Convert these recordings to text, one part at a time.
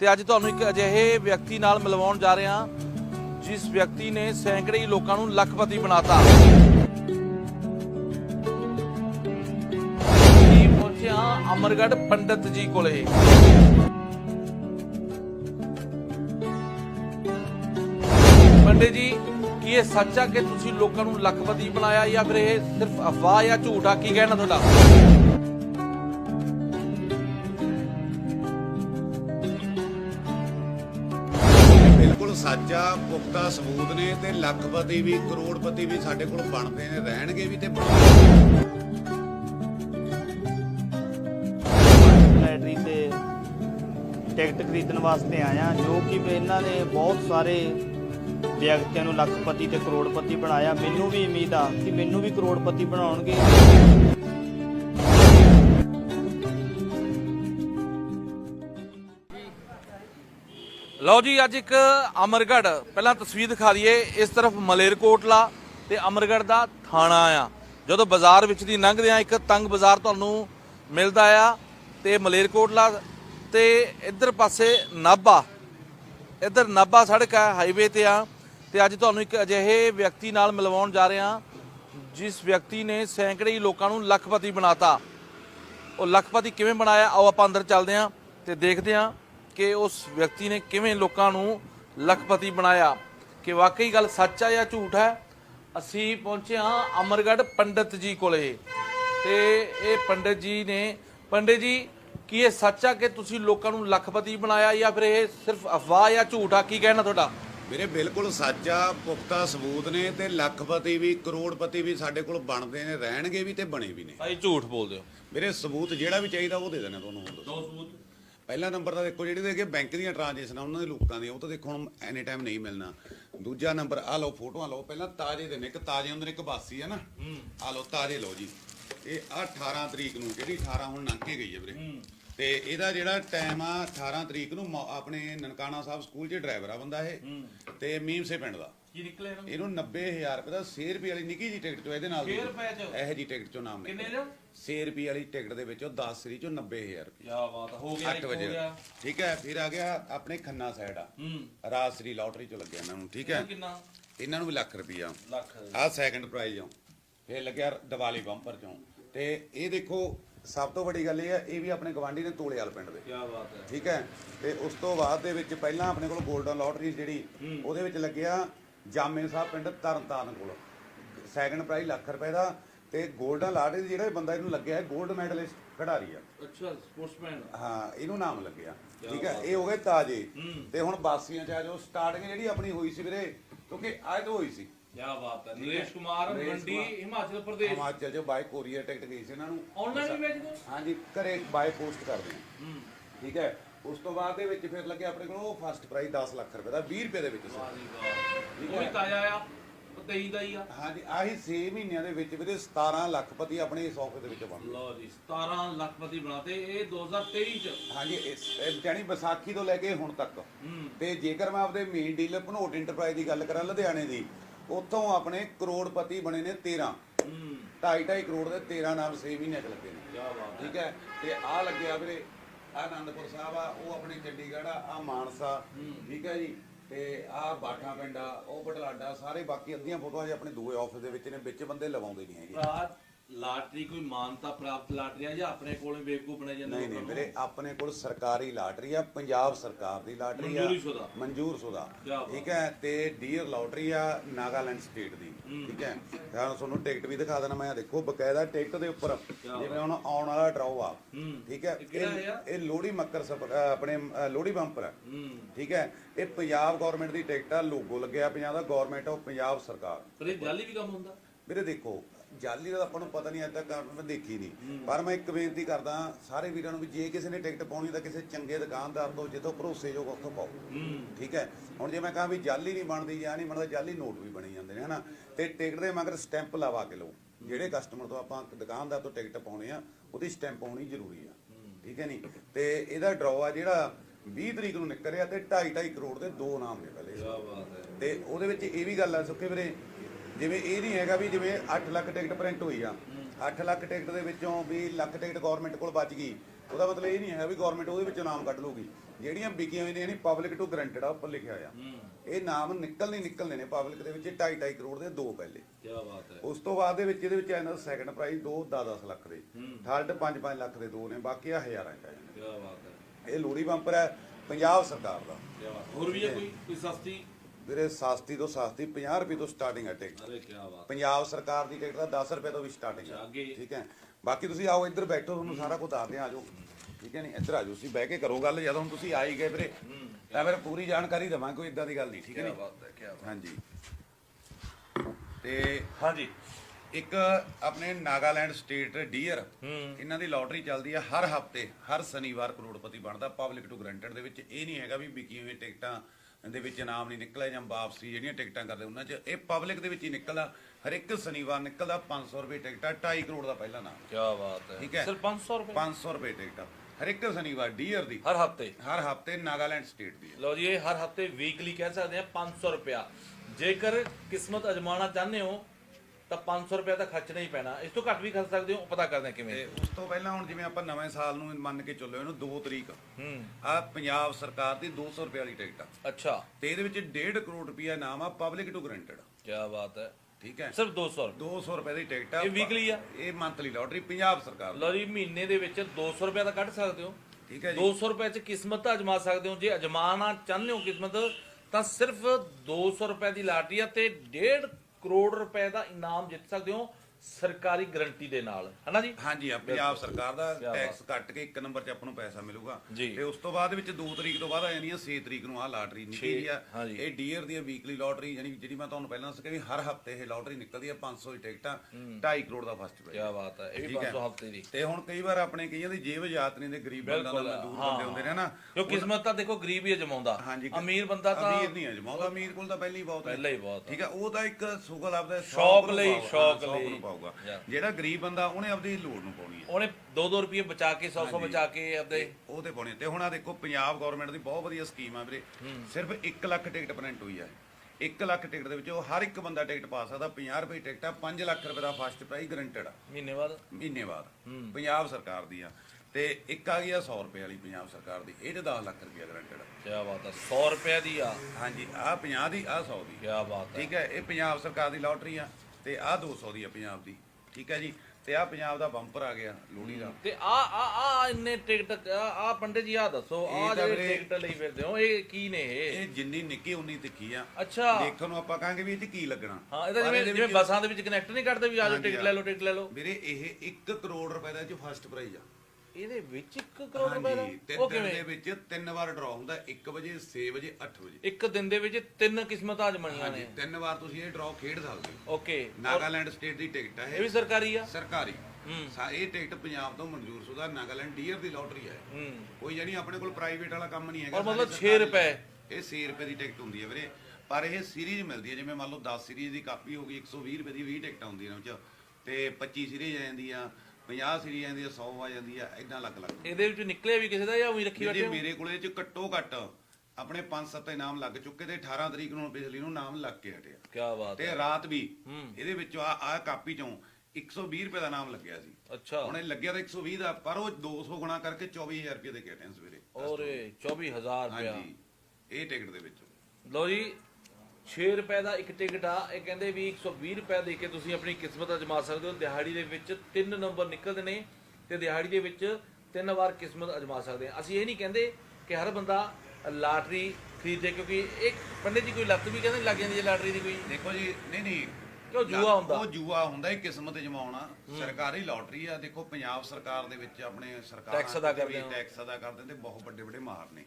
ਤੇ ਅੱਜ ਤੁਹਾਨੂੰ ਇੱਕ ਅਜਿਹੇ ਵਿਅਕਤੀ ਨਾਲ ਮਿਲਵਾਉਣ ਜਾ ਰਹੇ ਹਾਂ, ਜਿਸ ਵਿਅਕਤੀ ਨੇ ਸੈਂਕੜੇ ਹੀ ਲੋਕਾਂ ਨੂੰ ਲੱਖਪਤੀ ਬਣਾਤਾ। ਜੀ ਪਹੁੰਚਿਆ ਅਮਰਗੜ ਪੰਡਤ ਜੀ ਕੋਲੇ। ਪੰਡਿਤ ਜੀ, ਕੀ ਇਹ ਸੱਚ ਆ ਕਿ ਤੁਸੀਂ ਲੋਕਾਂ ਨੂੰ ਲੱਖਪਤੀ ਬਣਾਇਆ ਜਾਂ ਫਿਰ ਇਹ ਸਿਰਫ ਅਫਵਾਹ ਜਾਂ ਝੂਠ ਆ? ਕੀ ਕਹਿਣਾ ਤੁਹਾਡਾ? ਸੱਚ ਆ ਪੁਖਤਾ ਸਬੂਤ ਨੇ ਤੇ ਲੱਖਪਤੀ ਵੀ, ਕਰੋੜਪਤੀ ਵੀ ਸਾਡੇ ਕੋਲ ਬਣਦੇ ਨੇ, ਰਹਿਣਗੇ ਵੀ ਤੇ ਲੈਟਰੀ ਤੇ ਟਿਕਟ ਖਰੀਦਣ ਵਾਸਤੇ ਆਇਆ, ਜੋ ਕਿ ਇਹਨਾਂ ਨੇ ਬਹੁਤ ਸਾਰੇ ਵਿਅਕਤੀਆਂ ਨੂੰ ਲੱਖਪਤੀ ਤੇ ਕਰੋੜਪਤੀ ਬਣਾਇਆ। ਮੈਨੂੰ ਵੀ ਉਮੀਦ ਆ ਕਿ ਮੈਨੂੰ ਵੀ ਕਰੋੜਪਤੀ ਬਣਾਉਣਗੇ। ਲਓ ਜੀ, ਅੱਜ ਇੱਕ ਅਮਰਗੜ ਪਹਿਲਾਂ ਤਸਵੀਰ ਦਿਖਾ ਦਈਏ, ਇਸ ਤਰਫ ਮਲੇਰਕੋਟਲਾ ਤੇ ਅਮਰਗੜ ਦਾ ਥਾਣਾ ਆ। ਜਦੋਂ ਬਾਜ਼ਾਰ ਵਿੱਚ ਦੀ ਲੰਘਦੇ ਆ ਇੱਕ ਤੰਗ ਬਾਜ਼ਾਰ ਤੁਹਾਨੂੰ ਮਿਲਦਾ ਆ ਤੇ ਮਲੇਰਕੋਟਲਾ ਤੇ ਇੱਧਰ ਪਾਸੇ ਨਾਭਾ। ਇੱਧਰ ਨਾਭਾ ਸੜਕ ਹੈ ਹਾਈਵੇ ਤੇ ਆ। ਤੇ ਅੱਜ ਤੁਹਾਨੂੰ ਇੱਕ ਅਜਿਹੇ ਵਿਅਕਤੀ ਨਾਲ ਮਿਲਵਾਉਣ ਜਾ ਰਹੇ ਹਾਂ ਜਿਸ ਵਿਅਕਤੀ ਨੇ ਸੈਂਕੜੇ ਹੀ ਲੋਕਾਂ ਨੂੰ ਲੱਖਪਤੀ ਬਣਾਤਾ। ਉਹ ਲੱਖਪਤੀ ਕਿਵੇਂ ਬਣਾਇਆ? ਆਓ ਆਪਾਂ ਅੰਦਰ ਚੱਲਦੇ ਹਾਂ ਤੇ ਦੇਖਦੇ ਹਾਂ। ਕਿ ਉਸ ਵਿਅਕਤੀ ਨੇ ਕਿਵੇਂ ਲੋਕਾਂ ਨੂੰ ਲੱਖਪਤੀ ਬਣਾਇਆ? ਕਿ ਵਾਕਈ ਗੱਲ ਸੱਚ ਆ ਜਾਂ ਝੂਠ ਹੈ? ਅਸੀਂ ਪਹੁੰਚੇ ਹਾਂ ਅਮਰਗੜ ਪੰਡਤ ਜੀ ਕੋਲੇ। ਤੇ ਇਹ ਪੰਡਤ ਜੀ ਨੇ ਪੰਡਿਤ ਜੀ ਕੀ ਇਹ ਸੱਚ ਆ ਕਿ ਤੁਸੀਂ ਲੋਕਾਂ ਨੂੰ ਲੱਖਪਤੀ ਬਣਾਇਆ ਜਾਂ ਫਿਰ ਇਹ ਸਿਰਫ ਅਫਵਾਹ ਜਾਂ ਝੂਠ ਆ? ਕੀ ਕਹਿਣਾ ਤੁਹਾਡਾ? ਵੀਰੇ ਬਿਲਕੁਲ ਸੱਚ ਆ ਪੁਖਤਾ ਸਬੂਤ ਨੇ ਤੇ ਲੱਖਪਤੀ ਵੀ ਕਰੋੜਪਤੀ ਵੀ ਸਾਡੇ ਕੋਲ ਬਣਦੇ ਨੇ ਰਹਿਣਗੇ ਵੀ ਤੇ ਬਣੇ ਵੀ ਨੇ। ਭਾਈ ਝੂਠ ਬੋਲਦੇ ਹੋ। ਵੀਰੇ ਸਬੂਤ ਜਿਹੜਾ ਵੀ ਚਾਹੀਦਾ ਉਹ ਦੇ ਦੇਣਾ ਤੁਹਾਨੂੰ। ਦੋ ਸਬੂਤ। ਪਹਿਲਾ ਨੰਬਰ ਤਾਂ ਦੇਖੋ ਜਿਹੜੀ ਦੇਖੇ ਬੈਂਕ ਦੀਆਂ ਟ੍ਰਾਂਜੈਕਸ਼ਨਾਂ ਉਹਨਾਂ ਦੇ ਲੋਕਾਂ ਦੀਆਂ ਉਹ ਤਾਂ ਦੇਖੋ ਹੁਣ ਐਨੀ ਟਾਈਮ ਨਹੀਂ ਮਿਲਣਾ। ਦੂਜਾ ਨੰਬਰ ਆ ਲਓ ਫੋਟੋਆਂ ਲਓ ਪਹਿਲਾਂ ਤਾਜ਼ੇ ਦੇ ਨੇ ਇੱਕ ਤਾਜ਼ੇ ਹੁੰਦੇ ਨੇ ਇੱਕ ਬਾਸੀ ਹੈ ਨਾ। ਆ ਲਓ ਤਾਜ਼ੇ ਲਓ ਜੀ। ਇਹ ਆ 18 ਤਰੀਕ ਨੂੰ ਜਿਹੜੀ 18 ਹੁਣ ਲੰਘ ਕੇ ਗਈ ਹੈ ਵੀਰੇ। ਤੇ ਇਹਦਾ ਜਿਹੜਾ ਟਾਈਮ ਆ 18 ਤਰੀਕ ਨੂੰ ਮੌ- ਆਪਣੇ ਨਨਕਾਣਾ ਸਾਹਿਬ ਸਕੂਲ 'ਚ ਡਰਾਈਵਰ ਆ ਬੰਦਾ ਇਹ। ਤੇ ਮੀਮਸੇ ਪਿੰਡ ਦਾ। ਕੀ ਨਿਕਲੇ ਨਾ ਇਹਨੂੰ 90000 ਰੁਪਏ ਦਾ 6 ਰੁਪਏ ਵਾਲੀ ਨਿੱਕੀ ਜੀ ਟਿਕਟ ਚੋਂ ਇਹਦੇ ਨਾਲ ਛੇ ਰੁਪਏ ਚੋਂ? ਇਹ ਜੀ ਟਿਕਟ ਚੋਂ ਨਾਮ ਕਿੰਨੇ ਨਿਕਲਿਆ। ਦਾ 6 ਰੁਪਏ ਵਾਲੀ ਟਿਕਟ ਦੇ ਵਿੱਚੋਂ 10 ਸਰੀ ਚੋਂ 90000 ਰੁਪਏ। ਕੀ ਬਾਤ ਆ, ਹੋ ਗਿਆ 8 ਇੱਕ ਹੋ ਵਜੇ ਗਿਆ। ਠੀਕ ਹੈ ਫਿਰ ਆ ਗਿਆ ਆਪਣੇ ਖੰਨਾ ਸਾਈਡ ਆ। ਹੂੰ। ਰਾਜਸਰੀ ਲਾਟਰੀ ਚ ਲੱਗਿਆ ਇਹਨਾਂ ਨੂੰ ਠੀਕ ਹੈ। ਕਿੰਨਾ? ਇਹਨਾਂ ਨੂੰ ਵੀ ਲੱਖ ਰੁਪਈਆ। ਲੱਖ। ਆਹ ਸੈਕੰਡ ਪ੍ਰਾਈਜ਼ ਆ। ਫਿਰ ਲੱਗਿਆ ਦੀਵਾਲੀ ਬੰਪਰ ਚੋਂ। ਤੇ ਇਹ ਦੇਖੋ ਸਭ ਤੋਂ ਵੱਡੀ ਗੱਲ ਇਹ ਹੈ ਇਹ ਵੀ ਆਪਣੇ ਗਵਾਂਢੀ ਨੇ ਤੋਲੇ ਵਾਲ ਪਿੰਡ ਦੇ। ਕੀ ਬਾਤ ਹੈ। ਠੀਕ ਹੈ ਤੇ ਉਸ ਤੋਂ ਬਾਅਦ ਦੇ ਵਿੱਚ ਪਹਿਲਾਂ ਆਪਣੇ ਕੋਲ 골ਡਨ ਲਾਟਰੀ ਜਿਹੜੀ ਉਹਦੇ ਵਿੱਚ ਲੱਗਿਆ ਜਾਮੇ ਸਾਹਿਬ ਪਿੰਡ ਤਰਨਤਾਰਨ ਕੋਲ। ਸੈਕੰਡ ਪ੍ਰਾਈਜ਼ ਲੱਖ ਰੁਪਏ ਦਾ ਤੇ 골ਡਨ ਲਾਟਰੀ ਜਿਹੜਾ ਬੰਦਾ ਇਹਨੂੰ ਲੱਗਿਆ ਹੈ 골ਡ ਮੈਡਲਿਸਟ ਖਿਡਾਰੀ ਆ। ਅੱਛਾ ਸਪੋਰਟਸਮੈਨ ਹਾਂ ਇਹਨੂੰ ਨਾਮ ਲੱਗਿਆ। ਠੀਕ ਹੈ ਇਹ ਹੋ। ਗਏ ਤਾਜੇ। ਤੇ ਹੁਣ ਬਾਸੀਆਂ ਚ ਆ ਜੋ ਸਟਾਰਟਿੰਗ ਜਿਹੜੀ ਆਪਣੀ ਹੋਈ ਸੀ ਵੀਰੇ ਕਿਉਂਕਿ ਅੱਜ ਤੋਂ ਹੋਈ ਸੀ। ਕੀ ਬਾਤ ਹੈ ਨਰੇਸ਼ ਕੁਮਾਰ ਮੰਡੀ। ਹਿਮਾਚਲ ਪ੍ਰਦੇਸ਼। ਹਿਮਾਚਲ ਚ ਬਾਈ ਕੋਰੀਅਰ ਟਿਕਟ ਗਈ ਸੀ ਇਹਨਾਂ ਨੂੰ। ਆਨਲਾਈਨ ਵੀ ਵੇਚਦੇ? ਹਾਂਜੀ ਘਰੇ ਬਾਈ ਪੋਸਟ ਕਰਦੇ ਠੀਕ ਹੈ ਉਸ ਤੋਂ ਬਾਅਦ ਦੇ ਵਿੱਚ ਫਿਰ ਲੱਗਿਆ ਆਪਣੇ ਕੋਲ ਉਹ ਫਸਟ ਪ੍ਰਾਈਜ਼ 10 ਲੱਖ ਰੁਪਏ ਦਾ 20 ਰੁਪਏ ਦੇ ਵਿੱਚ ਸੀ। ਠੀਕ ਹੈ। ਤਾਜ਼ਾ ਆ ਉਹ 23 ਦਾ ਹੀ ਆ। ਹਾਂਜੀ ਆਹੀ 6 ਮਹੀਨਿਆਂ ਦੇ ਵਿੱਚ ਵੀਰੇ 17 ਲੱਖਪਤੀ ਆਪਣੇ ਇਸ ਆਫਿਸ ਦੇ ਵਿੱਚ ਬਣ ਗਏ। ਲਓ ਜੀ 17 ਲੱਖਪਤੀ ਬਣਾਤੇ ਇਹ 2023 ਚ। ਹਾਂਜੀ ਇਸ ਇਹ ਜਾਣੀ ਵਿਸਾਖੀ ਤੋਂ ਲੈ ਕੇ ਹੁਣ ਤੱਕ। ਹੂੰ। ਤੇ ਜੇਕਰ ਮੈਂ ਆਪਦੇ ਮੇਨ ਡੀਲਰ ਭਨੋਟ ਇੰਟਰਪ੍ਰਾਈਜ਼ ਦੀ ਗੱਲ ਕਰਾਂ ਲੁਧਿਆਣੇ ਦੀ ਉੱਥੋਂ ਆਪਣੇ ਕਰੋੜਪਤੀ ਬਣੇ ਨੇ 13 ਹੂੰ। 2.5 ਕਰੋੜ ਦੇ 13 ਨਾਮ 6 ਮਹੀਨਿਆਂ ਚ ਲੱਗੇ ਨੇ। ਕੀ ਬਾਤ ਹੈ। ਠੀਕ ਹੈ? ਤੇ ਆ ਲੱਗਿਆ ਵੀਰੇ ਆਨੰਦਪੁਰ ਸਾਹਿਬ ਆ ਉਹ ਆਪਣੇ ਚੰਡੀਗੜ੍ਹ ਆ ਆ ਮਾਨਸਾ ਠੀਕ ਹੈ ਜੀ? ਤੇ ਆ ਬਾਠਾ ਪਿੰਡ ਆ ਉਹ ਬਟਲਾਡਾ ਸਾਰੇ ਬਾਕੀ ਅੱਧੀਆਂ ਫੋਟੋਆਂ ਜੇ ਆਪਣੇ ਦੂਏ ਆਫਿਸ ਦੇ ਵਿੱਚ ਨੇ ਵਿੱਚ ਬੰਦੇ ਲਵਾਉਂਦੇ ਨਹੀਂ ਹੈਗੇ। ਲਾਟਰੀ ਕੋਈ ਮਾਨਤਾ ਪ੍ਰਾਪਤ ਲਾਟਰੀ ਆ ਜਾਂ ਆਪਣੇ ਕੋਲੇ ਬੇਵਕੂਫ ਬਣੇ ਜਾਂਦੇ ਨਹੀਂ ਨਹੀਂ ਲੋਕਾਂ ਨੂੰ? ਵੀਰੇ ਆਪਣੇ ਕੋਲ ਸਰਕਾਰੀ ਲਾਟਰੀ ਆ ਪੰਜਾਬ ਸਰਕਾਰ ਦੀ ਲਾਟਰੀ ਆ। ਮਨਜ਼ੂਰੀ ਸ਼ੁਦਾ। ਮਨਜ਼ੂਰ ਸ਼ੁਦਾ ਕਿਆ ਬਾਤ। ਠੀਕ ਹੈ ਤੇ ਡੀਅਰ ਲਾਟਰੀ ਆ ਨਾਗਾਲੈਂਡ ਸਟੇਟ ਦੀ। ਠੀਕ ਹੈ ਤਾਂ ਤੁਹਾਨੂੰ ਟਿਕਟ ਵੀ ਦਿਖਾ ਦੇਣਾ ਮੈਂ ਦੇਖੋ ਬਕਾਇਦਾ ਟਿਕਟ ਦੇ ਉੱਪਰ। ਜਿਵੇਂ ਹੁਣ ਆਉਣ ਵਾਲਾ ਡਰਾਅ ਆ। ਹੂੰ। ਠੀਕ ਹੈ ਇਹ ਕਿਹੜਾ ਇਹ- ਹੈ? ਇਹ ਲੋਹੜੀ ਮੱਕਰ ਸਪ- ਆਪਣੇ ਅਹ ਲੋਹੜੀ ਬੰਪਰ ਹੈ ਹੂੰ। ਠੀਕ ਹੈ ਇਹ ਪੰਜਾਬ ਗਵਰਨਮੈਂਟ ਦੀ ਟਿਕਟ ਆ ਲੋਗੋ ਲੱਗਿਆ ਪੰਜਾਬ ਦਾ ਗਵਰਨਮੈਂਟ ਆਫ ਪੰਜਾਬ ਸਰਕਾਰ। ਪਰ ਇਹ ਜਾਲੀ ਵੀ ਕੰਮ ਹੁੰਦਾ? ਵੀਰੇ ਦੇਖੋ ਜਾਲੀ ਦਾ ਆਪਾਂ ਨੂੰ ਪਤਾ ਨਹੀਂ ਅੱਜ ਤੱਕ ਮੈਂ ਦੇਖੀ ਨਹੀਂ। ਪਰ ਮੈਂ ਇੱਕ ਬੇਨਤੀ ਕਰਦਾ ਸਾਰੇ ਵੀਰਾਂ ਨੂੰ ਵੀ ਜੇ ਕਿਸੇ ਨੇ ਟਿਕਟ ਪਾਉਣੀ ਤਾਂ ਕਿਸੇ ਚੰਗੇ ਦੁਕਾਨਦਾਰ ਤੋਂ ਜਿੱਥੋਂ ਭਰੋਸੇਯੋਗ ਉੱਥੋਂ ਪਾਓ। ਠੀਕ ਹੈ? ਹੁਣ ਜੇ ਮੈਂ ਕਹਾਂ ਵੀ ਜਾਲੀ ਨਹੀਂ ਬਣਦੀ ਜਾਂ ਨਹੀਂ ਬਣਦਾ ਜਾਲੀ ਨੋਟ ਵੀ ਬਣੀ ਜਾਂਦੇ ਨੇ ਹਨਾ? ਤੇ ਟਿਕਟ ਦੇ ਮਗਰ ਸਟੈਂਪ ਲਵਾ ਕੇ ਲਓ। ਜਿਹੜੇ ਕਸਟਮਰ ਤੋਂ ਆਪਾਂ ਦੁਕਾਨਦਾਰ ਤੋਂ ਟਿਕਟ ਪਾਉਣੇ ਆ ਉਹਦੀ ਸਟੈਂਪ ਹੋਣੀ ਜ਼ਰੂਰੀ ਆ। ਠੀਕ ਹੈ ਨਹੀਂ ਤੇ ਇਹਦਾ ਡਰਾਅ ਆ ਜਿਹੜਾ 20 ਤਰੀਕ ਨੂੰ ਨਿਕਲ ਰਿਹਾ ਤੇ 2.5 2.5 ਕਰੋੜ ਦੇ ਦੋ ਨਾਮ ਨਿਕਲੇ। ਕੀ ਬਾਤ ਹੈ। ਤੇ ਉਹਦੇ ਵਿੱਚ ਇਹ ਵੀ ਗੱਲ ਆ ਸੁੱਕੇ ਵੀਰੇ ਜਿਵੇਂ ਇਹ ਨਹੀਂ ਹੈਗਾ ਵੀ ਜਿਵੇਂ 8 ਲੱਖ ਟਿਕਟ ਪ੍ਰਿੰਟ ਹੋਈ ਆ। 8 ਲੱਖ ਟਿਕਟ ਦੇ ਵਿੱਚੋਂ ਵੀ ਲੱਖ ਟਿਕਟ ਗਵਰਨਮੈਂਟ ਕੋਲ ਬਚ ਗਈ। ਉਹਦਾ ਮਤਲਬ ਇਹ ਨਹੀਂ ਹੈਗਾ ਵੀ ਗਵਰਨਮੈਂਟ ਉਹਦੇ ਵਿੱਚੋਂ ਨਾਮ ਕੱਢ ਲੂਗੀ ਜਿਹੜੀਆਂ ਵਿਕੀਆਂ ਹੋਈਆਂ ਨੇ ਪਬਲਿਕ ਟੂ ਗਰੰਟਡ ਆ ਉੱਪਰ ਲਿਖਿਆ ਹੋਇਆ ਇਹ ਨਾਮ ਨਿਕਲ ਨਹੀਂ ਨਿਕਲਨੇ ਨੇ ਪਬਲਿਕ ਦੇ ਵਿੱਚ 2.5 2.5 ਕਰੋੜ ਦੇ ਦੋ ਪਹਿਲੇ। ਕੀ ਬਾਤ ਹੈ। ਉਸ ਤੋਂ ਬਾਅਦ ਦੇ ਵਿੱਚ ਇਹਦੇ ਵਿੱਚ ਇਹਨਾਂ ਦਾ ਸੈਕੰਡ ਪ੍ਰਾਈਜ਼ ਦੋ 10 ਲੱਖ ਦੇ। ਥਰਡ 5-5 ਲੱਖ ਦੇ ਦੋ ਨੇ ਬਾਕੀ ਆ ਹਜ਼ਾਰਾਂ ਚ ਆ ਜਾਂਦੇ ਕੀ ਬਾਤ ਹੈ। ਇਹ ਲੋੜੀ ਬੰਪਰ ਹੈ ਪੰਜਾਬ ਸਰਕਾਰ ਦਾ। ਕੀ ਬਾਤ ਹੋਰ ਵੀ ਹੈ ਕੋਈ? ਕੋਈ ਸਸਤੀ ਵੀਰੇ ਸਸਤੀ ਤੋਂ ਸਸਤੀ 50 ਰੁਪਏ ਤੋਂ ਸਟਾਰਟਿੰਗ ਹੈ ਟਿਕਟ ਅਰੇ ਕੀ ਬਾਤ। ਪੰਜਾਬ ਸਰਕਾਰ ਦੀ ਟਿਕਟ ਦਾ 10 ਰੁਪਏ ਤੋਂ ਵੀ ਸਟਾਰਟਿੰਗ ਹੈ। ਠੀਕ ਹੈ? ਬਾਕੀ ਤੁਸੀਂ ਆਓ ਇੱਧਰ ਬੈਠੋ ਤੁਹਾਨੂੰ ਸਾਰਾ ਕੁਝ ਦੱਸਦੇ ਆ ਆਜੋ। ਠੀਕ ਹੈ ਨਹੀਂ ਇੱਧਰ ਆਜੋ ਤੁਸੀਂ ਬਹਿ ਕੇ ਕਰੋ ਗੱਲ ਜਦੋਂ ਤੁਸੀਂ ਆ ਹੀ ਗਏ ਵੀਰੇ ਤਾਂ ਫਿਰ ਪੂਰੀ ਜਾਣਕਾਰੀ ਦੇਵਾਂ ਕੋਈ ਇਦਾਂ ਦੀ ਗੱਲ ਨਹੀਂ ਠੀਕ ਹੈ ਕੀ ਨਹੀਂ ਬਾਤ ਹੈ ਕੀ ਬਾਤ। ਹਾਂਜੀ। ਤੇ ਹਾਂਜੀ। ਇੱਕ ਆਪਣੇ ਨਾਗਾਲੈਂਡ ਸਟੇਟ ਡੀਅਰ ਇਹਨਾਂ ਦੀ ਲੋਟਰੀ ਚੱਲਦੀ ਹੈ ਹਰ ਹਫ਼ਤੇ ਹਰ ਸ਼ਨੀਵਾਰ ਕਰੋੜਪਤੀ ਬਣਦਾ ਪਬਲਿਕ ਟੂ ਗਰੰਟਡ ਦੇ ਵਿੱਚ। ਇਹ ਨਹੀਂ ਹੈਗਾ ਵੀ ਵਿਕੀ ਹੋਈ ਟਿਕਟਾਂ ਦੇ ਵਿੱਚ ਇਨਾਮ ਨਹੀਂ ਨਿਕਲਿਆ ਜਾਂ ਵਾਪਸੀ ਜਿਹੜੀਆਂ ਟਿਕਟਾਂ ਕਰਦੇ ਉਹਨਾਂ 'ਚ ਇਹ ਪਬਲਿਕ ਦੇ ਵਿੱਚ ਹੀ ਨਿਕਲਦਾ। ਹਰ ਇੱਕ ਸ਼ਨੀਵਾਰ ਨਿਕਲਦਾ 500 ਰੁਪਏ ਟਿਕਟਾਂ 2.5 ਕਰੋੜ ਦਾ ਪਹਿਲਾ ਨਾਮ। ਕੀ ਬਾਤ ਹੈ। ਠੀਕ ਹੈ। ਸਿਰਫ 500 ਰੁਪਏ? 500 ਰੁਪਏ ਟਿਕਟਾਂ ਹਰ ਇੱਕ ਸ਼ਨੀਵਾਰ ਡੀਅਰ ਦੀ। ਹਰ ਹਫ਼ਤੇ? ਹਰ ਹਫ਼ਤੇ ਨਾਗਾਲੈਂਡ ਸਟੇਟ ਦੀ ਲਓ ਜੀ ਇਹ ਹਰ ਹਫ਼ਤੇ ਵੀਕਲੀ ਕਹਿ ਸਕਦੇ ਆ 500 ਰੁਪਿਆ ਜੇਕਰ ਕਿਸਮਤ ਅਜਮਾਉਣਾ ਚਾਹੁੰਦੇ ਹੋ ਤਾਂ 500 ਰੁਪਿਆ ਤਾਂ ਖਰਚਣਾ ਹੀ ਪੈਣਾ। ਇਸ ਤੋਂ ਘੱਟ ਵੀ ਖਰਚ ਸਕਦੇ ਹੋ ਪਤਾ ਕਰਦੇ ਹਾਂ ਕਿਵੇਂ। ਤੇ ਉਸ ਤੋਂ ਪਹਿਲਾਂ ਹੁਣ ਜਿਵੇਂ ਆਪਾਂ ਨਵੇਂ ਸਾਲ ਨੂੰ ਮੰਨ ਕੇ ਚੱਲੋ ਇਹਨੂੰ 2 ਤਰੀਕ। ਹੂੰ। ਆ ਪੰਜਾਬ ਸਰਕਾਰ ਦੀ 200 ਰੁਪਏ ਵਾਲੀ ਟਿਕਟ ਆ। ਅੱਛਾ। ਤੇ ਇਹਦੇ ਵਿੱਚ 1.5 ਕਰੋੜ ਰੁਪਇਆ ਨਾਮ ਆ ਪਬਲਿਕ ਟੂ ਗਰੰਟਡ ਕੀ ਬਾਤ ਹੈ। ਠੀਕ ਹੈ। ਸਿਰਫ 200 ਰੁਪਏ। 200 ਰੁਪਏ ਦੀ ਟਿਕਟ ਆ। ਇਹ weekly ਆ? ਇਹ ਮੰਥਲੀ ਲੋਟਰੀ ਪੰਜਾਬ ਸਰਕਾਰ ਦੀ। ਲਓ ਜੀ ਮਹੀਨੇ ਦੇ ਵਿੱਚ 200 ਰੁਪਏ ਤਾਂ ਕੱਢ ਸਕਦੇ ਹੋ। ਠੀਕ ਹੈ ਜੀ। 200 ਰੁਪਏ ਚ ਕਿਸਮਤ ਤਾਂ ਅਜਮਾ ਸਕਦੇ ਹੋ। ਜੇ ਅਜਮਾਣਾ ਚਾਹੁੰਦੇ ਹੋ ਕਿਸਮਤ ਤਾਂ ਸਿਰਫ 200 ਰੁਪਏ ਦੀ ਲਾਟਰੀ ਆ ਤੇ 1.5 ਕਰੋੜ ਰੁਪਏ ਦਾ ਇਨਾਮ ਜਿੱਤ ਸਕਦੇ ਹੋ। ਸਰਕਾਰੀ ਗਾਰੰਟੀ ਦੇ ਨਾਲ ਹਨਾ ਜੀ ਹਾਂਜੀ ਆ ਪੰਜਾਬ ਸਰਕਾਰ ਦਾ ਕਿਆ ਟੈਕਸ ਕੱਟ ਕੇ ਇੱਕ ਨੰਬਰ 'ਚ ਆਪਾਂ ਨੂੰ ਪੈਸਾ ਮਿਲੂਗਾ ਜੀ। ਤੇ ਉਸ ਤੋਂ ਬਾਅਦ ਵਿੱਚ 2 ਤਰੀਕ ਤੋਂ ਬਾਅਦ ਆ ਜਾਣੀ ਆ 6 ਤਰੀਕ ਨੂੰ ਆ ਲਾਟਰੀ ਨਿਕਲੀ ਆ ਹਾਂਜੀ। ਇਹ ਡੀਅਰ ਦੀ ਵੀਕਲੀ ਲਾਟਰੀ ਯਾਨੀ ਜਿਹੜੀ ਮੈਂ ਤੁਹਾਨੂੰ ਪਹਿਲਾਂ ਦੱਸਿਆ ਵੀ ਹਰ ਹਫ਼ਤੇ ਇਹ ਲਾਟਰੀ ਨਿਕਲਦੀ ਆ 500 ਦੀ ਟਿਕਟਾਂ 2.5 ਕਰੋੜ ਦਾ ਫਸਟ ਕੀ ਪ੍ਰਾਈਜ਼ ਬਾਤ ਹੈ ਇਹ ਵੀ ਠੀਕ ਹੈ। 500 ਹਫ਼ਤੇ ਦੀ ਤੇ ਹੁਣ ਕਈ ਵਾਰ ਆਪਣੇ ਕਈਆਂ ਦੀ ਜੇਬ ਜਾਤ ਨਹੀਂ ਦੇ ਗਰੀਬ ਬੰਦਾ ਬਿਲਕੁਲ, ਨਾਲ। ਬੰਦੇ ਹੁੰਦੇ ਨੇ ਨਾ ਕਿਉਂ ਕਿਸਮਤ ਤਾਂ ਦੇਖੋ ਗਰੀਬ ਹੀ ਅਜਮਾਉਂਦਾ ਹਾਂਜੀ ਅਮੀਰ ਬੰਦਾ ਤਾਂ ਅਮੀਰ ਨਹੀਂ ਅਜਮਾਉਂਦਾ ਅਮੀਰ ਕੋਲ ਤਾਂ ਪਹਿਲਾਂ ਹੀ ਬਹੁਤ ਹੈ ਪਹਿਲਾਂ ਹੀ ਬਹੁਤ ਆ। ਠੀਕ ਹੈ ਉਹ ਤਾਂ ਇੱਕ ਸੁਗਲ ਆਪਦਾ ਸ਼ੌਕ ਲਈ, ਸ਼ੌਕ ਲਈ। ਪਾਊਗਾ. ਜਿਹੜਾ ਗਰੀਬ ਬੰਦਾ ਉਹਨੇ ਆਪਦੀ ਲੋੜ ਨੂੰ ਪਾਉਣੀ ਹੈ। ਉਹਨੇ 2-2 ਰੁਪਏ ਬਚਾ ਕੇ 100-100 ਹਾਂਜੀ। ਬਚਾ ਕੇ ਆਪਦੇ ਉਹ ਤੇ ਪਾਉਣੀ। ਤੇ ਹੁਣ ਆ ਦੇਖੋ ਪੰਜਾਬ ਗਵਰਨਮੈਂਟ ਦੀ ਬਹੁਤ ਵਧੀਆ ਸਕੀਮ ਆ ਵੀਰੇ। ਸਿਰਫ 1 ਲੱਖ ਟਿਕਟ ਪ੍ਰਿੰਟ ਹੋਈ ਹੈ। 1 ਲੱਖ ਟਿਕਟ ਦੇ ਵਿੱਚ ਉਹ ਹਰ ਇੱਕ ਬੰਦਾ ਟਿਕਟ ਪਾ ਸਕਦਾ। 50 ਰੁਪਏ ਟਿਕਟ ਆ 5 ਲੱਖ ਰੁਪਏ ਦਾ ਫਸਟ ਪ੍ਰਾਈਜ਼ ਗਰੰਟਡ ਆ। ਮਹੀਨੇ ਬਾਅਦ? ਮਹੀਨੇ ਬਾਅਦ। ਪੰਜਾਬ ਸਰਕਾਰ ਦੀ ਆ। ਤੇ ਇੱਕ ਆ ਗਈ ਆ 100 ਰੁਪਏ ਵਾਲੀ ਪੰਜਾਬ ਸਰਕਾਰ ਦੀ। ਇਹ 'ਚ 10 ਲੱਖ ਰੁਪਏ ਗਰੰਟਡ ਕੀ ਬਾਤ ਹੈ 100 ਰੁਪਏ ਦੀ ਆ। ਹਾਂਜੀ ਆ 50 ਦੀ ਆ 100 ਦੀ। ਕੀ ਬਾਤ ਹੈ ਠੀਕ ਹੈ ਇਹ ਪੰਜਾਬ ਸਰਕਾਰ ਦੀ ਲਾਟਰੀ ਆ। ਤੇ ਆ 200 ਦੀ ਆ ਪੰਜਾਬ ਦੀ ਠੀਕ ਹੈ ਜੀ? ਤੇ ਆ ਪੰਜਾਬ ਦਾ ਬੰਪਰ ਆ ਗਿਆ ਲੋਹੜੀ ਦਾ। ਤੇ ਆ ਆ ਆ ਇੰਨੇ ਟਿਕਟ ਆ ਪੰਡਿਤ ਜੀ ਆ ਦੱਸੋ ਆ ਤਾਂ ਜਿਹੜੇ ਵੀਰੇ- ਟਿਕਟ ਲਈ ਫਿਰਦੇ ਹੋ ਇਹ ਕੀ ਨੇ ਇਹ? ਇਹ ਜਿੰਨੀ ਨਿੱਕੀ ਉਨੀ ਤਿੱਖੀ ਆ। ਅੱਛਾ। ਦੇਖਣ ਨੂੰ ਆਪਾਂ ਕਹਾਂਗੇ ਵੀ ਇਹ 'ਚ ਕੀ ਲੱਗਣਾ। ਹਾਂ ਇਹ ਤਾਂ ਪਰ ਜਿਵੇਂ ਇਹਦੇ ਜਿਵੇਂ ਵਿੱਚ- ਬੱਸਾਂ ਦੇ ਵਿੱਚ ਕਨੈਕਟ ਨਹੀਂ ਕਰਦੇ ਵੀ ਆ ਜਾਓ ਹਾਂਜੀ, ਟਿਕਟ ਲੈ ਲਓ ਟਿਕਟ ਲੈ ਲਓ। ਵੀਰੇ ਇਹ 1 ਕਰੋੜ ਰੁਪਏ ਦਾ ਇਹ 'ਚ ਫਸਟ ਪ੍ਰਾਈਜ਼ ਆ। ਇਹਦੇ ਵਿੱਚ 1 ਕਰੋੜ ਰੁਪਏ ਦਾ? ਹਾਂਜੀ ਤੇ ਉਹ ਦਿਨ ਦੇ ਕਿਵੇਂ ਵਿੱਚ ਤਿੰਨ ਵਾਰ ਡਰਾ ਹੁੰਦਾ 1 ਵਜੇ 6 ਵਜੇ 8 ਵਜੇ। ਇੱਕ ਦਿਨ ਦੇ ਵਿੱਚ ਤਿੰਨ ਕਿਸਮਤਾਂ ਅਜਮਣੀਆਂ ਹਾਂਜੀ ਨੇ। ਤਿੰਨ ਵਾਰ ਤੁਸੀਂ ਇਹ ਡਰਾ ਖੇਡ ਸਕਦੇ ਹੋ। ਓਕੇ। ਨਾਗਾਲੈਂਡ ਸਟੇਟ ਦੀ ਟਿਕਟ ਇਹ। ਵੀ ਸਰਕਾਰੀ ਆ? ਸਰਕਾਰੀ। ਹੂੰ। ਸਾ ਇਹ ਟਿਕਟ ਪੰਜਾਬ ਤੋਂ ਮਨਜ਼ੂਰ ਸ਼ੁਦਾ ਨਾਗਾਲੈਂਡ ਡੀਅਰ ਦੀ ਲੋਟਰੀ ਹੈ ਹੂੰ। ਕੋਈ ਜਾਨੀ ਆਪਣੇ ਕੋਲ ਪ੍ਰਾਈਵੇਟ ਵਾਲਾ ਕੰਮ ਨਹੀਂ ਹੈਗਾ ਔਰ ਮਤਲਬ ਸਾਰੀ 6 ਸਰਕਾਰੀ- ਰੁਪਏ। ਇਹ 6 ਰੁਪਏ ਦੀ ਟਿਕਟ ਹੁੰਦੀ ਹੈ ਵੀਰੇ। ਪਰ ਇਹ ਸੀਰੀਜ਼ ਮਿਲਦੀ ਹੈ ਜਿਵੇਂ ਮੰਨ ਲਓ 10 ਸੀਰੀਜ਼ ਦੀ ਕਾਪੀ ਹੋ ਗਈ 120 ਰੁਪਏ ਦੀ 20 ਟਿਕਟਾਂ ਹੁੰਦੀਆਂ ਨੇ ਉਹ ਚ ਤੇ 25 ਸੀਰੀਜ਼ ਆ ਜਾਂਦੀ ਆ 50 ਸੀਰੀਜ਼ ਆ ਜਾਂਦੀ ਆ 100 ਆ ਜਾਂਦੀ ਆ ਇਦਾਂ ਅਲੱਗ ਅਲੱਗ ਇਹਦੇ ਵਿੱਚ ਨਿਕਲਿਆ ਵੀ ਕਿਸੇ ਦਾ ਜਾਂ ਉਹੀ ਰੱਖੀ ਬੈਠੇ ਜੇ ਹੋ? ਮੇਰੇ ਕੋਲੇ ਚ ਘੱਟੋ ਘੱਟ ਆਪਣੇ 5-7 ਇਨਾਮ ਲੱਗ ਚੁੱਕੇ ਤੇ 18 ਤਰੀਕ ਨੂੰ ਪਿਛਲੀ ਨੂੰ ਨਾਮ ਲੱਗ ਕੇ ਹਟਿਆ। ਕੀ ਬਾਤ ਤੇ ਰਾਤ ਵੀ ਹੂੰ। ਇਹਦੇ ਵਿੱਚੋਂ ਆ ਆ ਕਾਪੀ ਚੋਂ 120 ਰੁਪਏ ਦਾ ਨਾਮ ਲੱਗਿਆ ਸੀ। ਅੱਛਾ। ਹੁਣ ਇਹ ਲੱਗਿਆ ਤਾਂ 120 ਦਾ ਪਰ ਉਹ 200 ਗੁਣਾ ਕਰਕੇ 24000 ਰੁਪਏ ਦੇ ਕੇ ਹਟੇ ਆ ਸਵੇਰੇ। ਔਰੇ 24000 ਰੁਪਇਆ। ਹਾਂਜੀ ਇਹ ਟਿਕਟ ਦੇ ਵਿੱਚ। ਲਓ ਜੀ 6 ਰੁਪਏ ਦਾ ਇੱਕ ਟਿਕਟ ਆ। ਇਹ ਕਹਿੰਦੇ ਵੀ 120 ਰੁਪਏ ਦੇ ਕੇ ਤੁਸੀਂ ਆਪਣੀ ਕਿਸਮਤ ਅਜਮਾ ਸਕਦੇ ਹੋ। ਦਿਹਾੜੀ ਦੇ ਵਿੱਚ ਤਿੰਨ ਨੰਬਰ ਨਿਕਲਦੇ ਨੇ ਤੇ ਦਿਹਾੜੀ ਦੇ ਵਿੱਚ ਤਿੰਨ ਵਾਰ ਕਿਸਮਤ ਅਜਮਾ ਸਕਦੇ ਆ ਅਸੀਂ ਇਹ ਨਹੀਂ ਕਹਿੰਦੇ ਕਿ ਹਰ ਬੰਦਾ ਲਾਟਰੀ ਖਰੀਦੇ, ਕਿਉਂਕਿ ਇੱਕ ਪੰਡਿਤ ਜੀ ਕੋਈ ਲੱਤ ਵੀ ਕਹਿੰਦੇ ਲੱਗ ਜਾਂਦੀ ਹੈ ਲਾਟਰੀ ਦੀ ਕੋਈ। ਦੇਖੋ ਜੀ, ਨਹੀਂ ਨਹੀਂ। ਕਿਉਂ ਜੂਆ ਹੁੰਦਾ? ਉਹ ਜੂਆ ਹੁੰਦਾ ਇਹ ਕਿਸਮਤ ਜਮਾਉਣਾ। ਸਰਕਾਰੀ ਲਾਟਰੀ ਆ ਦੇਖੋ ਪੰਜਾਬ ਸਰਕਾਰ ਦੇ ਵਿੱਚ ਆਪਣੇ ਸਰਕਾਰ ਟੈਕਸ ਅਦਾ ਕਰਦੇ ਹੋ। ਟੈਕਸ ਅਦਾ ਕਰਦੇ ਤੇ ਬਹੁਤ ਵੱਡੇ ਵੱਡੇ ਮਾਰ ਨੇ।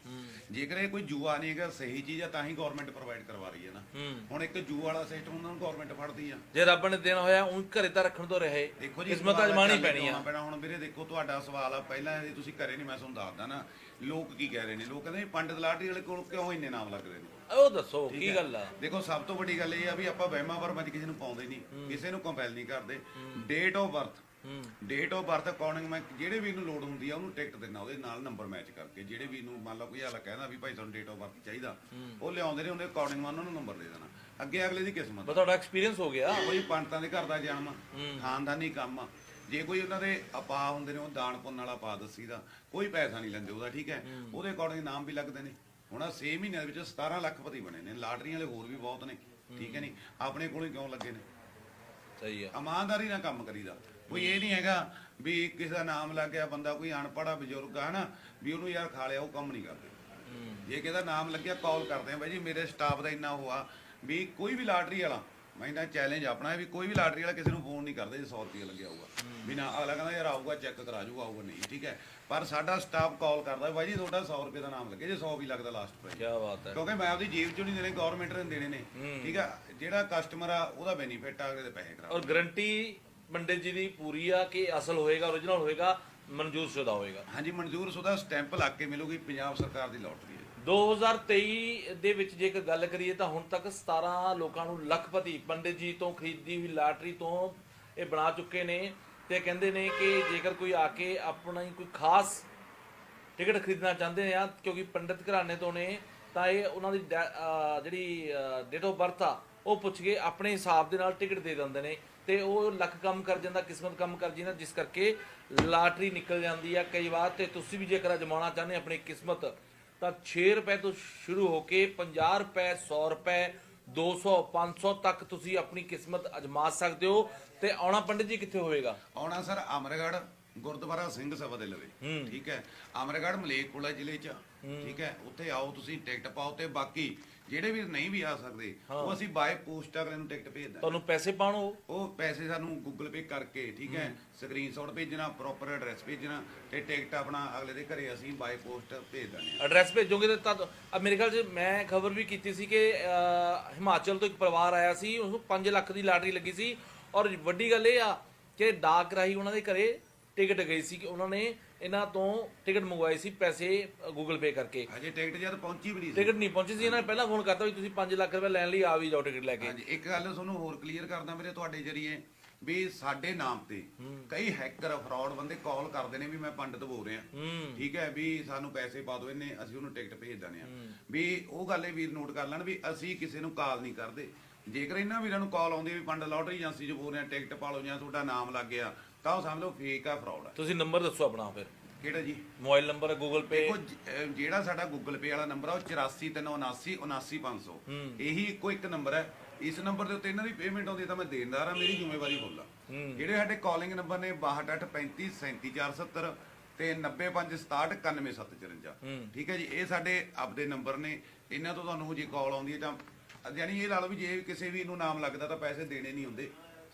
ਜੇਕਰ ਇਹ ਕੋਈ ਜੂਆ ਨਹੀਂ ਹੈਗਾ ਸਹੀ ਚੀਜ਼ ਆ ਤਾਂ ਹੀ ਗਵਰਨਮੈਂਟ ਪ੍ਰੋਵਾਈਡ ਕਰਵਾ ਰਹੀ ਹੈ ਨਾ। ਹੂੰ। ਹੁਣ ਇੱਕ ਜੂਆ ਵਾਲਾ ਸਿਸਟਮ ਉਹਨਾਂ ਨੂੰ ਗਵਰਨਮੈਂਟ ਫੜਦੀ ਆ। ਜੇ ਰੱਬ ਨੇ ਦੇਣਾ ਹੋਇਆ ਉਹ ਘਰੇ ਤਾਂ ਰੱਖਣ ਤੋਂ ਰਹੇ। ਦੇਖੋ ਜੀ ਕਿਸਮਤ ਅਜਮਾਣੀ ਪੈਣੀ ਆ। ਪੈਣਾ। ਹੁਣ ਵੀਰੇ ਦੇਖੋ ਤੁਹਾਡਾ ਸਵਾਲ ਆ ਪਹਿਲਾਂ ਇਹ ਤੁਸੀਂ ਕਰੇ ਨਹੀਂ ਮੈਂ ਤੁਹਾਨੂੰ ਦੱਸਦਾ ਨਾ ਲੋਕ ਕੀ ਕਹਿ ਰਹੇ ਨੇ? ਲੋਕ ਕਹਿੰਦੇ ਪੰਡਿਤ ਲਾਟਰੀ ਵਾਲੇ ਕੋਲ ਕਿਉਂ ਇੰਨੇ ਨਾਮ ਲੱਗਦੇ ਨੇ? ਉਹ ਦੱਸੋ ਠੀਕ ਕੀ ਹੈ। ਗੱਲ ਆ? ਦੇਖੋ ਸਭ ਤੋਂ ਵੱਡੀ ਗੱਲ ਇਹ ਆ ਵੀ ਆਪਾਂ ਵਹਿਮਾਂ ਭਰਮਾਂ 'ਚ ਕਿਸੇ ਨੂੰ ਪਾਉਂਦੇ ਨਹੀਂ। ਕਿਸੇ ਨੂੰ ਕੰਪੈਲ ਨਹੀਂ ਕਰਦੇ। ਡੇਟ ਆਫ ਬਰਥ ਹੂੰ। ਡੇਟ ਆਫ ਬਰਥ ਅਕੋਰਡਿੰਗ ਮੈਂ ਜਿਹੜੇ ਵੀ ਨੂੰ ਲੋਡ ਹੁੰਦੀ ਆ ਉਹਨੂੰ ਟਿਕਟ ਦੇਣਾ ਉਹਦੇ ਨਾਲ ਨੰਬਰ ਮੈਚ ਕਰਕੇ। ਜਿਹੜੇ ਵੀ ਨੂੰ ਮੰਨ ਲਓ ਕੋਈ ਹਾਲਾ ਕਹਿੰਦਾ ਵੀ ਭਾਈ ਤੁਹਾਨੂੰ ਡੇਟ ਆਫ ਬਰਥ ਚਾਹੀਦਾ ਉਹ ਲਿਆਉਂਦੇ ਨੇ ਉਹਦੇ ਅਕੋਰਡਿੰਗ ਮੈਂ ਉਹਨਾਂ ਨੂੰ ਨੰਬਰ ਦੇ ਦੇਣਾ। ਅੱਗੇ ਅਗਲੇ ਦੀ ਕਿਸਮਤ। ਬਸ ਤੁਹਾਡਾ ਐਕਸਪੀਰੀਅੰਸ ਹੋ ਗਿਆ। ਕੋਈ ਪੰਡਤਾਂ ਦੇ ਘਰ ਦਾ ਜਨਮ ਖਾਨਦਾਨੀ ਕੰਮ। ਆ ਜੇ ਕੋਈ ਉਹਨਾਂ ਦੇ ਆਪਾ ਹੁੰਦੇ ਨੇ ਉਹ ਦਾਨ ਪੁੰਨ ਵਾਲਾ ਪਾ ਦੱਸੀ ਦਾ ਕੋਈ ਪੈਸਾ ਨਹੀਂ ਲੈਂਦੇ ਉਹਦਾ ਠੀਕ ਹੈ? ਉਹਦੇ ਅਕੋਰਡਿੰਗ ਨਾਮ ਵੀ ਲੱਗਦੇ ਨੇ। ਹੁਣ 6 ਮਹੀਨਿਆਂ ਦੇ ਵਿੱਚ 17 ਲੱਖਪਤੀ ਬਣੇ ਨੇ ਲਾਟਰੀਆਂ ਵਾਲੇ ਹੋਰ ਵੀ ਬਹੁਤ ਨੇ ਠੀਕ ਹੈ ਨਹੀਂ ਆਪਣੇ ਕੋਲ ਕਿਉਂ ਲੱਗੇ ਨੇ? ਸਹੀ ਹੈ ਇਮਾਨਦਾਰੀ ਨਾਲ ਕੰਮ ਕਰੀਦਾ। ਕੋਈ ਇਹ ਨਹੀਂ ਹੈਗਾ ਵੀ ਕਿਸੇ ਦਾ ਨਾਮ ਲੱਗ ਗਿਆ ਬੰਦਾ ਕੋਈ ਅਨਪੜਾ ਬਜ਼ੁਰਗ ਆ ਨਾ ਵੀ ਉਹਨੂੰ ਯਾਰ ਖਾ ਲਿਆ ਉਹ ਕੰਮ ਨਹੀਂ ਕਰਦੇ। ਜੇ ਕਿਸੇ ਦਾ ਨਾਮ ਲੱਗਿਆ ਕਾਲ ਕਰਦੇ ਆ ਬਾਈ ਜੀ ਮੇਰੇ ਸਟਾਫ ਦਾ ਇੰਨਾ ਹੋਆ ਵੀ ਕੋਈ ਵੀ ਲਾਟਰੀ ਵਾਲਾ ਮੈਂ ਇਹਦਾ ਚੈਲੰਜ ਆਪਣਾ ਹੈ ਵੀ ਕੋਈ ਵੀ ਲਾਟਰੀ ਵਾਲਾ ਕਿਸੇ ਨੂੰ ਫੋਨ ਨਹੀਂ ਕਰਦਾ ਜੇ 100 ਰੁਪਏ ਲੱਗਿਆ ਹੋਊਗਾ। ਵੀ ਨਾ ਅਗਲਾ ਕਹਿੰਦਾ ਯਾਰ ਆਊਗਾ ਚੈੱਕ ਕਰਾ ਜੂਗਾ ਆਊਗਾ ਨਹੀਂ ਠੀਕ ਹੈ। ਪਰ ਸਾਡਾ ਸਟਾਫ ਕਾਲ ਕਰਦਾ ਬਾਈ ਜੀ ਤੁਹਾਡਾ 100 ਰੁਪਏ ਦਾ ਨਾਮ ਲੱਗੇ ਜੇ 100 ਵੀ ਲੱਗਦਾ ਲਾਸਟ ਪ੍ਰਾਈਸ ਕੀ ਬਾਤ ਹੈ। ਕਿਉਂਕਿ ਮੈਂ ਆਪਦੀ ਜੇਬ ਚੋਂ ਨਹੀਂ ਦੇਣੇ ਗਵਰਨਮੈਂਟ ਨੇ ਦੇਣੇ ਨੇ ਠੀਕ ਆ ਜਿਹੜਾ ਕਸਟਮਰ ਆ ਉਹਦਾ ਬੈਨੀਫਿਟ ਆ ਅਗਲੇ ਦੇ ਪੈਸੇ ਕਰਾ ਔਰ ਗਰੰਟੀ ਪੰਡਿਤ ਜੀ ਦੀ ਪੂਰੀ ਆ ਕਿ ਅਸਲ ਹੋਏਗਾ origignal ਹੋਏਗਾ ਮਨਜ਼ੂਰ ਸ਼ੁਦਾ ਹੋਏਗਾ। ਹਾਂਜੀ ਮਨਜ਼ੂਰ ਸੁਦਾ ਸਟੈਂਪ ਲੱਗ ਕੇ ਮਿਲੂਗੀ ਪੰਜਾਬ ਸਰਕਾਰ ਦੀ ਲੋਟਰੀ ਹੈ 2023 ਦੇ ਵਿੱਚ ਜੇਕਰ ਗੱਲ ਕਰੀਏ ਤਾਂ ਹੁਣ ਤੱਕ 17 ਲੋਕਾਂ ਨੂੰ ਲੱਖਪਤੀ ਪੰਡਿਤ ਜੀ ਤੋਂ ਖਰੀਦੀ ਹੋਈ ਲਾਟਰੀ ਤੋਂ ਇਹ ਬਣਾ ਚੁੱਕੇ ਨੇ ਤੇ ਕਹਿੰਦੇ ਨੇ ਕਿ ਜੇਕਰ ਕੋਈ ਆ ਕੇ ਆਪਣਾ ਹੀ ਕੋਈ ਖਾਸ ਟਿਕਟ ਖਰੀਦਣਾ ਚਾਹੁੰਦੇ ਆ, ਕਿਉਂਕਿ ਪੰਡਿਤ ਘਰਾਣੇ ਤੋਂ ਨੇ, ਤਾਂ ਇਹ ਉਹਨਾਂ ਦੀ ਡੈ- ਜਿਹੜੀ ਡੇਟ ਆਫ ਬਰਥ ਆ, ਉਹ ਪੁੱਛ ਕੇ ਆਪਣੇ ਹਿਸਾਬ ਦੇ ਨਾਲ ਟਿਕਟ ਦੇ ਦਿੰਦੇ ਨੇ ਤੇ ਉਹ ਲੱਖ ਕੰਮ ਕਰ ਜਾਂਦਾ, ਕਿਸਮਤ ਕੰਮ ਕਰ ਜਾਂਦਾ ਜਿਸ ਕਰਕੇ ਲਾਟਰੀ ਨਿਕਲ ਜਾਂਦੀ ਆ ਕਈ ਵਾਰ ਤੇ ਤੁਸੀਂ ਵੀ ਜੇਕਰ ਅਜਮਾਉਣਾ ਚਾਹੁੰਦੇ ਆਪਣੀ ਕਿਸਮਤ ਤਾਂ 6 ਰੁਪਏ ਤੋਂ ਸ਼ੁਰੂ ਹੋ ਕੇ 50 ਰੁਪਏ 100 ਰੁਪਏ 200 500 ਤੱਕ ਤੁਸੀਂ ਆਪਣੀ ਕਿਸਮਤ ਅਜਮਾ ਸਕਦੇ ਹੋ। ਤੇ ਆਉਣਾ ਪੰਡਿਤ ਜੀ ਕਿੱਥੇ ਹੋਵੇਗਾ? ਆਉਣਾ ਸਰ ਅਮਰਗੜ੍ਹ ਗੁਰਦੁਆਰਾ ਸਿੰਘ ਸਭਾ ਦੇ ਲਵੇ। ਠੀਕ ਹੈ। ਅਮਰਗੜ੍ਹ ਮਲੇਕਪੁਰਾ ਜ਼ਿਲ੍ਹੇ ਚ। ਠੀਕ ਹੈ। ਉੱਥੇ ਆਓ ਤੁਸੀਂ ਟਿਕਟ ਪਾਓ ਤੇ ਬਾਕੀ ਜਿਹੜੇ ਵੀ ਨਹੀਂ ਵੀ ਆ ਸਕਦੇ ਉਹ ਅਸੀਂ ਬਾਏ ਪੋਸਟ ਅਗਲੇ ਨੂੰ ਟਿਕਟ ਭੇਜ ਦਾਂਗੇ। ਤੁਹਾਨੂੰ ਪੈਸੇ ਪਾਉਣ ਉਹ? ਉਹ ਪੈਸੇ ਸਾਨੂੰ ਗੂਗਲ ਪੇ ਕਰਕੇ ਠੀਕ ਹੈ ਸਕਰੀਨਸ਼ਾਟ ਭੇਜਣਾ ਪ੍ਰੋਪਰ ਐਡਰੈਸ ਭੇਜਣਾ ਤੇ ਟਿਕਟ ਆਪਣਾ ਅਗਲੇ ਦੇ ਘਰੇ ਅਸੀਂ ਬਾਏ ਪੋਸਟ ਭੇਜ ਦਾਂਗੇ। ਐਡਰੈਸ ਭੇਜੋਗੇ ਤੇ ਤਦ ਅ, ਮੇਰੇ ਖਿਆਲ 'ਚ ਮੈਂ ਖਬਰ ਵੀ ਕੀਤੀ ਸੀ ਕਿ ਅ, ਹਿਮਾਚਲ ਤੋਂ ਇੱਕ ਪਰਿਵਾਰ ਆਇਆ ਸੀ ਉਸ ਨੂੰ 5 ਲੱਖ ਦੀ ਲਾਟਰੀ ਲੱਗੀ ਸੀ ਔਰ ਵੱਡੀ ਗੱਲ ਇਹ ਆ ਕਿ ਡਾਕ ਰਾਹੀਂ ਉਹਨਾਂ ਦੇ ਘਰੇ ਟਿਕਟ ਗਈ ਸੀ ਕਿ ਉਹਨਾਂ ਨੇ ਇਹਨਾਂ ਤੋਂ ਟਿਕਟ ਮੰਗਵਾਈ ਸੀ ਪੈਸੇ ਗੂਗਲ ਪੇ ਕਰਕੇ। ਹਜੇ ਟਿਕਟ ਜਦ ਪਹੁੰਚੀ ਵੀ ਨਹੀਂ ਸੀ। ਟਿਕਟ ਨਹੀਂ ਪਹੁੰਚੀ ਸੀ ਇਹਨਾਂ ਨੇ ਪਹਿਲਾਂ ਫੋਨ ਕਰਤਾ ਵੀ ਤੁਸੀਂ 5 ਲੱਖ ਰੁਪਏ ਲੈਣ ਲਈ ਆ ਵੀ ਜਾਓ ਟਿਕਟ ਲੈ ਕੇ। ਹਾਂਜੀ ਇੱਕ ਗੱਲ ਤੁਹਾਨੂੰ ਹੋਰ ਕਲੀਅਰ ਕਰਦਾ ਮੇਰੇ ਤੁਹਾਡੇ ਜਰੀਏ ਵੀ ਸਾਡੇ ਨਾਮ ਤੇ ਕਈ ਹੈਕਰ ਫਰਾਡ ਬੰਦੇ ਕਾਲ ਕਰਦੇ ਨੇ ਵੀ ਮੈਂ ਪੰਡਤ ਬੋਲ ਰਿਹਾ। ਠੀਕ ਹੈ ਵੀ ਸਾਨੂੰ ਪੈਸੇ ਪਾ ਦਿਓ ਇਹਨੇ ਅਸੀਂ ਉਹਨੂੰ ਟਿਕਟ ਭੇਜ ਦਿੰਦੇ ਆ ਵੀ ਉਹ ਗੱਲ ਇਹ ਵੀਰ ਨੋਟ ਕਰ ਲੈਣ ਵੀ ਅਸੀਂ ਕਿਸੇ ਨੂੰ ਕਾਲ ਨਹੀਂ ਕਰਦੇ। ਜੇਕਰ ਇਹਨਾਂ ਵੀਰਾਂ ਨੂੰ ਕਾਲ ਆਉਂਦੀ ਵੀ ਪੰਡ ਲਾਟਰੀ ਏਜੰਸੀ 'ਚ ਬੋਲ ਰਿਹਾ ਟਿਕਟ ਪਾ ਲਓ ਜਾਂ ਤੁਹਾਡਾ ਨਾਮ ਲੱਗ ਗਿਆ ਤਾਂ ਉਹ ਸਮਝ ਲਓ ਫੇਕ ਆ ਫਰਾਡ ਆ। ਤੁਸੀਂ ਨੰਬਰ ਦੱਸੋ ਆਪਣਾ ਫਿਰ। ਕਿਹੜਾ ਜੀ? ਮੋਬਾਈਲ ਨੰਬਰ ਗੂਗਲ ਪੇ ਦੇਖੋ ਜ- ਅਹ ਜਿਹੜਾ ਸਾਡਾ ਗੂਗਲ ਪੇ ਵਾਲਾ ਨੰਬਰ ਆ ਉਹ 843779 79500 ਇਹੀ ਇੱਕੋ ਇੱਕ ਨੰਬਰ ਹੈ। ਇਸ ਨੰਬਰ ਦੇ ਉੱਤੇ ਇਹਨਾਂ ਦੀ ਪੇਮੈਂਟ ਆਉਂਦੀ ਹੈ ਤਾਂ ਮੈਂ ਦੇਣਦਾਰ ਆ ਮੇਰੀ ਜ਼ਿੰਮੇਵਾਰੀ ਫੁੱਲ ਆ। ਜਿਹੜੇ ਸਾਡੇ ਕਾਲਿੰਗ ਨੰਬਰ ਨੇ 6283537470 ਤੇ 9567691754 ਠੀਕ ਹੈ ਜੀ ਇਹ ਸਾਡੇ ਆਪਦੇ ਨੰਬਰ ਨੇ। ਇਹਨਾਂ ਤੋਂ ਤੁਹਾਨੂੰ ਜੇ ਕਾਲ ਆਉਂਦੀ ਹੈ ਤਾਂ ਯਾਨੀ ਇਹ ਲਾ ਲਓ ਵੀ ਜੇ ਕਿਸੇ ਵੀ ਨੂੰ ਨਾਮ ਲੱਗਦਾ ਤਾਂ ਪੈਸੇ ਦੇਣੇ ਨਹੀਂ ਹੁੰਦੇ।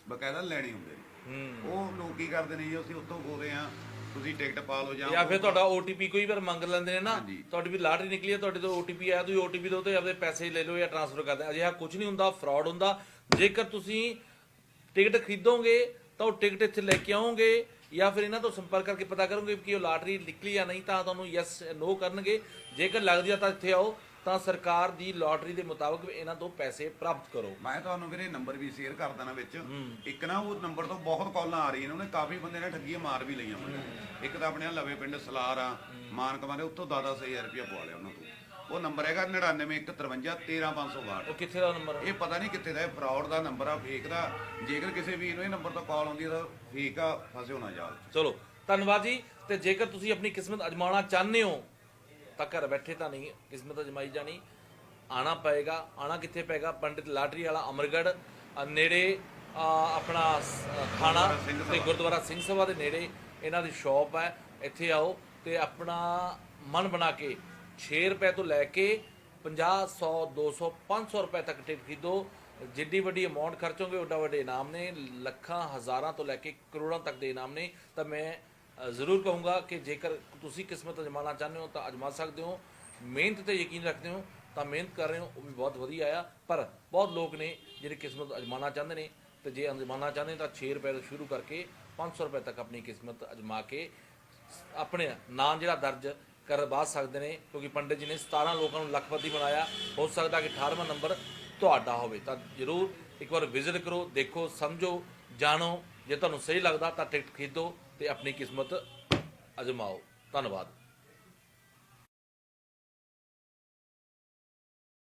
ਬਕਾਇਦਾ ਲੈਣੇ ਹੁੰਦੇ ਨੇ। ਉਹ ਲੋਕ ਕੀ ਕਰਦੇ ਨੇ ਜੀ? ਅਸੀਂ ਉੱਥੋਂ ਬੋਲ ਰਹੇ ਆ ਤੁਸੀਂ ਟਿਕਟ ਪਾ ਲਓ ਜਾਂ ਜਾਂ ਫਿਰ ਤੁਹਾਡਾ OTP ਕੋਈ ਵਾਰ ਮੰਗ ਲੈਂਦੇ ਨੇ ਨਾ ਹਾਂਜੀ। ਤੁਹਾਡੀ ਵੀ ਲਾਟਰੀ ਨਿਕਲੀ ਹੈ ਤੁਹਾਡੇ ਤੋਂ OTP ਆਇਆ ਤੁਸੀਂ OTP ਦੇ ਉੱਤੇ ਆਪਣੇ ਪੈਸੇ ਲੈ ਲਓ ਜਾਂ ਟ੍ਰਾਂਸਫਰ ਕਰ ਦਿਓ। ਅਜਿਹਾ ਕੁਝ ਨਹੀਂ ਹੁੰਦਾ ਫਰਾਡ ਹੁੰਦਾ। ਜੇਕਰ ਤੁਸੀਂ ਟਿਕਟ ਖਰੀਦੋਗੇ ਤਾਂ ਉਹ ਟਿਕਟ ਇੱਥੇ ਲੈ ਕੇ ਆਓਗੇ ਜਾਂ ਫਿਰ ਇਹਨਾਂ ਤੋਂ ਸੰਪਰਕ ਕਰਕੇ ਪਤਾ ਕਰੋਗੇ ਕਿ ਉਹ ਲਾਟਰੀ ਨਿਕਲੀ ਜਾਂ ਨਹੀਂ ਤਾਂ ਤੁਹਾਨੂੰ ਯੈਸ ਨੋ ਕਰਨਗੇ। ਜੇਕਰ ਲੱਗਦੀ ਆ ਤਾਂ ਇੱਥੇ ਆਓ। ਤਾਂ ਸਰਕਾਰ ਦੀ ਲਾਟਰੀ ਦੇ ਮੁਤਾਬਕ ਇਹਨਾਂ ਤੋਂ ਪੈਸੇ ਪ੍ਰਾਪਤ ਕਰੋ। ਮੈਂ ਤੁਹਾਨੂੰ ਵੀਰੇ ਨੰਬਰ ਵੀ ਸ਼ੇਅਰ ਕਰ ਦੇਣਾ ਵਿੱਚ। ਇੱਕ ਨਾ ਉਹ ਨੰਬਰ ਤੋਂ ਬਹੁਤ ਕਾਲਾਂ ਆ ਰਹੀਆਂ ਨੇ ਉਹਨੇ ਕਾਫੀ ਬੰਦੇ ਨੇ ਠੱਗੀਆਂ ਮਾਰ ਵੀ ਲਈਆਂ ਮੁੰਡੇ ਨੇ। ਇੱਕ ਤਾਂ ਆਪਣੇ ਆਹ ਲਵੇ ਪਿੰਡ ਸਲਾਰ ਆ ਮਾਨ ਕਮਾਰੇ ਉੱਥੋਂ 10-10000 ਰੁਪਇਆ ਪਵਾ ਲਿਆ ਉਹਨਾਂ ਤੋਂ। ਉਹ ਨੰਬਰ ਹੈਗਾ 9915513562 ਉਹ ਕਿੱਥੇ ਦਾ ਨੰਬਰ ਇਹ ਪਤਾ ਨਹੀਂ ਕਿੱਥੇ ਦਾ ਇਹ ਫਰਾਡ ਦਾ ਨੰਬਰ ਆ ਫੇਕ ਦਾ। ਜੇਕਰ ਕਿਸੇ ਵੀ ਨੂੰ ਇਹ ਨੰਬਰ ਤੋਂ ਕਾਲ ਆਉਂਦੀ ਹੈ ਤਾਂ ਫੇਕ ਆ ਫਸੇ ਹੋਣਾ ਜਾਲ 'ਚ। ਚਲੋ ਧੰਨਵਾਦ ਜੀ। ਤੇ ਜੇਕਰ ਤੁਸੀਂ ਆਪਣੀ ਕਿਸਮਤ ਅਜਮਾਉਣਾ ਚਾਹੁੰਦੇ ਹੋ ਤਾਂ ਘਰ ਬੈਠੇ ਤਾਂ ਨਹੀਂ, ਕਿਸਮਤ ਅਜਮਾਈ ਜਾਣੀ। ਆਣਾ ਪਏਗਾ, ਆਣਾ ਕਿੱਥੇ ਪਏਗਾ? ਪੰਡਿਤ ਲਾਟਰੀ ਵਾਲਾ ਅਮਰਗੜ ਨੇੜੇ ਆਪਣਾ ਸ- ਥਾਣਾ ਸਿੰਘ ਤੇ ਗੁਰਦੁਆਰਾ ਸਿੰਘ ਸਭਾ ਦੇ ਨੇੜੇ ਇਹਨਾਂ ਦੀ ਸ਼ਾਪ ਹੈ। ਇੱਥੇ ਆਓ ਤੇ ਆਪਣਾ ਮਨ ਬਣਾ ਕੇ 6 ਰੁਪਏ ਤੋਂ ਲੈ ਕੇ 50 100 200 500 ਰੁਪਏ ਤੱਕ ਟਿਕਟ ਖਰੀਦੋ। ਜਿੱਡੀ ਵੱਡੀ ਅਮਾਉਂਟ ਖਰਚੋਗੇ, ਓਡਾ ਵੱਡੇ ਇਨਾਮ ਨੇ। ਲੱਖਾਂ, ਹਜ਼ਾਰਾਂ ਤੋਂ ਲੈ ਕੇ ਕਰੋੜਾਂ ਤੱਕ ਦੇ ਇਨਾਮ ਨੇ। ਤਾਂ ਮੈਂ ਜ਼ਰੂਰ ਕਹੂੰਗਾ ਕਿ ਜੇਕਰ ਤੁਸੀਂ ਕਿਸਮਤ ਅਜਮਾਉਣਾ ਚਾਹੁੰਦੇ ਹੋ ਤਾਂ ਅਜਮਾ ਸਕਦੇ ਹੋ। ਮਿਹਨਤ ਤੇ ਯਕੀਨ ਰੱਖਦੇ ਹੋ ਤਾਂ ਮਿਹਨਤ ਕਰ ਰਹੇ ਹੋ, ਉਹ ਵੀ ਬਹੁਤ ਵਧੀਆ ਆ। ਪਰ ਬਹੁਤ ਲੋਕ ਨੇ ਜਿਹੜੇ ਕਿਸਮਤ ਅਜਮਾਉਣਾ ਚਾਹੁੰਦੇ ਨੇ ਤੇ ਜੇ ਅਜਮਾਉਣਾ ਚਾਹੁੰਦੇ ਤਾਂ 6 ਰੁਪਏ ਤੋਂ ਸ਼ੁਰੂ ਕਰਕੇ 500 ਰੁਪਏ ਤੱਕ ਆਪਣੀ ਕਿਸਮਤ ਅਜਮਾ ਕੇ ਆਪਣੇ ਨਾਂ ਜਿਹੜਾ ਦਰਜ ਕਰਵਾ ਸਕਦੇ ਨੇ, ਕਿਉਂਕਿ ਪੰਡਿਤ ਜੀ ਨੇ 17 ਲੋਕਾਂ ਨੂੰ ਲੱਖਪਤੀ ਬਣਾਇਆ। ਹੋ ਸਕਦਾ ਕਿ 18ਵਾਂ ਨੰਬਰ ਤੁਹਾਡਾ ਹੋਵੇ ਤਾਂ ਜਰੂਰ ਇੱਕ ਵਾਰ ਵਿਜ਼ਿਟ ਕਰੋ, ਦੇਖੋ, ਸਮਝੋ, ਜਾਣੋ। ਜੇ ਤੁਹਾਨੂੰ ਸਹੀ ਲੱਗਦਾ ਤਾਂ ਟਿਕਟ ਖਰੀਦੋ ਤੇ ਆਪਣੀ ਕਿਸਮਤ ਅਜਮਾਓ। ਧੰਨਵਾਦ।